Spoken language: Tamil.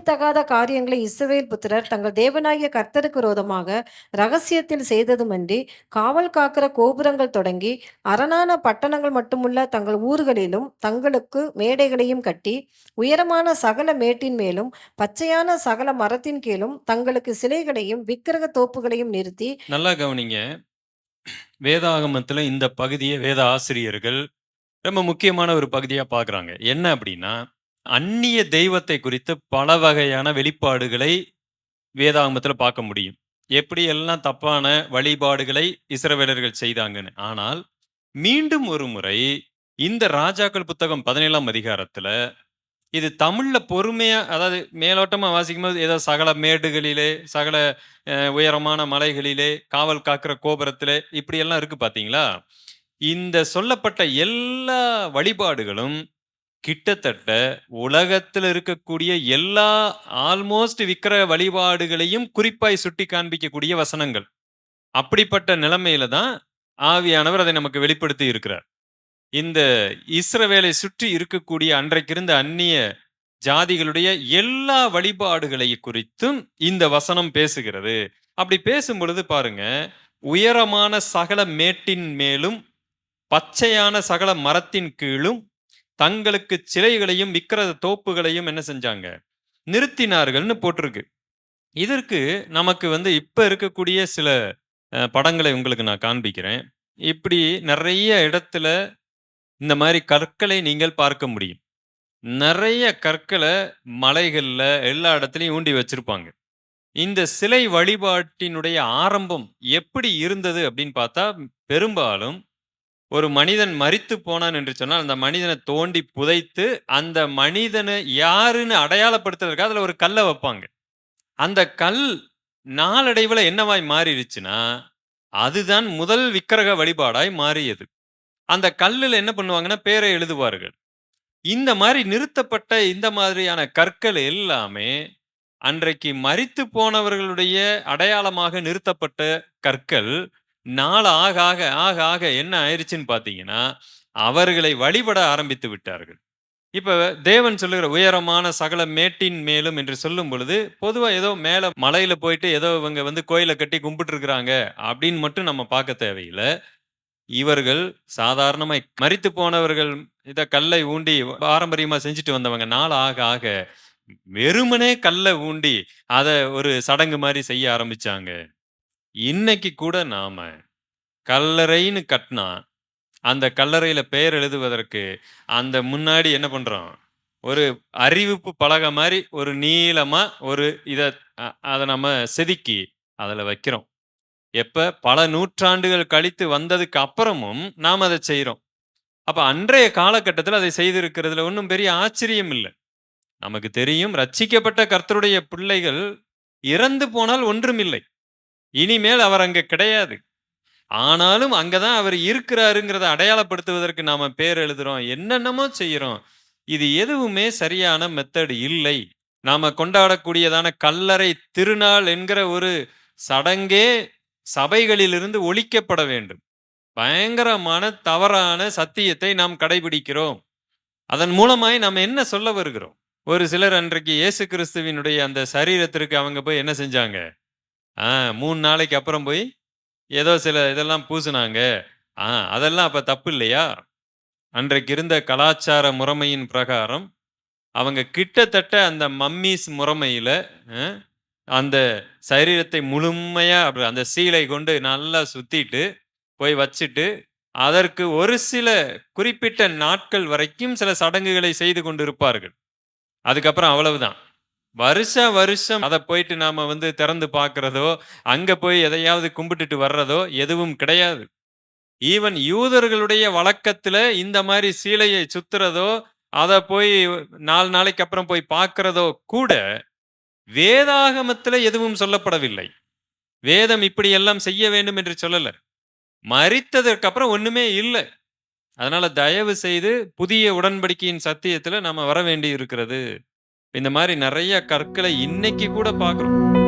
செய்யத்தகாத காரியங்களை இஸ்ரவேல் புத்திரர் தங்கள் தேவனாகிய கர்த்தருக்கு விரோதமாக ரகசியத்தில் செய்ததுமன்றி காவல் காக்கிற கோபுரங்கள் தொடங்கி அரணான பட்டணங்கள் மட்டுமுள்ள தங்கள் ஊர்களிலும் தங்களுக்கு மேடைகளையும் கட்டி உயரமான சகல மேட்டின் மேலும் பச்சையான சகல மரத்தின் கீழும் தங்களுக்கு சிலைகளையும் விக்கிரக தோப்புகளையும் நிறுத்தி நல்லா கவனிங்க. வேதாகமத்துல இந்த பகுதியை வேத ஆசிரியர்கள் ரொம்ப முக்கியமான ஒரு பகுதியா பார்க்குறாங்க. என்ன அப்படின்னா அந்நிய தெய்வத்தை குறித்து பல வகையான வெளிப்பாடுகளை வேதாகமத்துல பார்க்க முடியும். எப்படி எல்லாம் தப்பான வழிபாடுகளை இஸ்ரவேலர்கள் செய்தாங்கன்னு. ஆனால் மீண்டும் ஒரு முறை இந்த ராஜாக்கள் புத்தகம் பதினேழாம் அதிகாரத்துல இது தமிழ்ல பொறுமையா அதாவது மேலோட்டமா வாசிக்கும்போது ஏதோ சகல மேடுகளிலே சகல உயரமான மலைகளிலே காவல் காக்கிற கோபுரத்திலே இப்படியெல்லாம் இருக்குது இருக்கு இந்த சொல்லப்பட்ட எல்லா வழிபாடுகளும் கிட்டத்தட்ட உலகத்தில் இருக்கக்கூடிய எல்லா ஆல்மோஸ்ட் விக்கிர வழிபாடுகளையும் குறிப்பாய் சுட்டி காண்பிக்கக்கூடிய வசனங்கள். அப்படிப்பட்ட நிலைமையில தான் ஆவியானவர் அதை நமக்கு வெளிப்படுத்தி இருக்கிறார். இந்த இஸ்ரவேலை சுற்றி இருக்கக்கூடிய அன்றைக்கிருந்த அந்நிய ஜாதிகளுடைய எல்லா வழிபாடுகளை குறித்தும் இந்த வசனம் பேசுகிறது. அப்படி பேசும் பொழுது பாருங்க உயரமான சகல மேட்டின் மேலும் பச்சையான சகல மரத்தின் கீழும் தங்களுக்கு சிலைகளையும் விக்கிர தோப்புகளையும் என்ன செஞ்சாங்க? நிறுத்தினார்கள்னு போட்டிருக்கு. இதற்கு நமக்கு வந்து இப்போ இருக்கக்கூடிய சில படங்களை உங்களுக்கு நான் காண்பிக்கிறேன். இப்படி நிறைய இடத்துல இந்த மாதிரி கற்களை நீங்கள் பார்க்க முடியும். நிறைய கற்களை மலைகளில் எல்லா இடத்துலையும் ஊண்டி வச்சிருப்பாங்க. இந்த சிலை வழிபாட்டினுடைய ஆரம்பம் எப்படி இருந்தது அப்படின்னு பார்த்தா பெரும்பாலும் ஒரு மனிதன் மறித்து போனான் என்று சொன்னால் அந்த மனிதனை தோண்டி புதைத்து அந்த மனிதனை யாருன்னு அடையாளப்படுத்துறதுக்காக அதில் ஒரு கல்லை வைப்பாங்க. அந்த கல் நாளடைவில் என்னவாய் மாறிடுச்சுன்னா அதுதான் முதல் விக்கிரக வழிபாடாய் மாறியது. அந்த கல்லில் என்ன பண்ணுவாங்கன்னா பேரை எழுதுவார்கள். இந்த மாதிரி நிறுத்தப்பட்ட இந்த மாதிரியான கற்கள் எல்லாமே அன்றைக்கு மறித்து போனவர்களுடைய அடையாளமாக நிறுத்தப்பட்ட கற்கள் நாள் ஆக ஆக ஆக ஆக என்ன ஆயிடுச்சுன்னு பார்த்தீங்கன்னா அவர்களை வழிபட ஆரம்பித்து விட்டார்கள். இப்போ தேவன் சொல்லுகிற உயரமான சகல மேட்டின் மேலும் என்று சொல்லும் பொழுது பொதுவாக ஏதோ மேலே மலையில் போயிட்டு ஏதோ இவங்க வந்து கோயிலை கட்டி கும்பிட்டு இருக்கிறாங்க அப்படின்னு மட்டும் நம்ம பார்க்க தேவையில்லை. இவர்கள் சாதாரணமாக மறித்து போனவர்கள் இதை கல்லை ஊண்டி பாரம்பரியமாக செஞ்சுட்டு வந்தவங்க நாள் ஆக ஆக வெறுமனே கல்லை ஊண்டி அதை ஒரு சடங்கு மாதிரி செய்ய ஆரம்பிச்சாங்க. இன்னைக்கு கூட நாம கல்லறைன்னு கட்டினா அந்த கல்லறையில பெயர் எழுதுவதற்கு அந்த முன்னாடி என்ன பண்றோம்? ஒரு அறிவிப்பு பலகை மாதிரி ஒரு நீளமா ஒரு இத அ- அதை நம்ம செதுக்கி அதுல வைக்கிறோம். எப்ப? பல நூற்றாண்டுகள் கழித்து வந்ததுக்கு அப்புறமும் நாம் அதை செய்றோம் அப்ப அன்றைய காலகட்டத்தில் அதை செய்திருக்கிறதுல ஒன்றும் பெரிய ஆச்சரியம் இல்லை. நமக்கு தெரியும் ரட்சிக்கப்பட்ட கர்த்தருடைய பிள்ளைகள் இறந்து போனால் ஒன்றுமில்லை இனிமேல் அவர் அங்கே கிடையாது. ஆனாலும் அங்கே தான் அவர் இருக்கிறாருங்கிறத அடையாளப்படுத்துவதற்கு நாம் பேர் எழுதுகிறோம் என்னென்னமோ செய்கிறோம். இது எதுவுமே சரியான மெத்தட் இல்லை. நாம் கொண்டாடக்கூடியதான கல்லறை திருநாள் என்கிற ஒரு சடங்கே சபைகளிலிருந்து ஒழிக்கப்பட வேண்டும். பயங்கரமான தவறான சத்தியத்தை நாம் கடைபிடிக்கிறோம். அதன் மூலமாய் நாம் என்ன சொல்ல வருகிறோம்? ஒரு சிலர் அன்றைக்கு இயேசு கிறிஸ்துவினுடைய அந்த சரீரத்திற்கு அவங்க போய் என்ன செஞ்சாங்க? ஆ மூணு நாளைக்கு அப்புறம் போய் ஏதோ சில இதெல்லாம் பூசுனாங்க. ஆ அதெல்லாம் அப்ப தப்பு இல்லையா? அன்றைக்கு இருந்த கலாச்சார முறைமையின் பிரகாரம் அவங்க கிட்டத்தட்ட அந்த மம்மீஸ் முறைமையில அந்த சரீரத்தை முழுமையா அப்படி அந்த சீலை கொண்டு நல்லா சுத்திட்டு போய் வச்சுட்டு அதற்கு ஒரு சில குறிப்பிட்ட நாட்கள் வரைக்கும் சில சடங்குகளை செய்து கொண்டிருப்பார்கள். அதுக்கப்புறம் அவ்வளவுதான். வருஷ வருஷம் அதை போயிட்டு நாம வந்து திறந்து பார்க்கறதோ அங்க போய் எதையாவது கும்பிட்டுட்டு வர்றதோ எதுவும் கிடையாது. ஈவன் யூதர்களுடைய வழக்கத்துல இந்த மாதிரி சீலையை சுத்துறதோ அதை போய் நாலு நாளைக்கு அப்புறம் போய் பார்க்கறதோ கூட வேதாகமத்துல எதுவும் சொல்லப்படவில்லை. வேதம் இப்படி எல்லாம் செய்ய வேண்டும் என்று சொல்லல. மறித்ததற்கு அப்புறம் ஒண்ணுமே இல்லை. அதனால தயவு செய்து புதிய உடன்படிக்கையின் சத்தியத்துல நாம வர வேண்டி இருக்கிறது இந்த மாதிரி நிறைய கற்களை இன்னைக்கு கூட பார்க்குறோம்.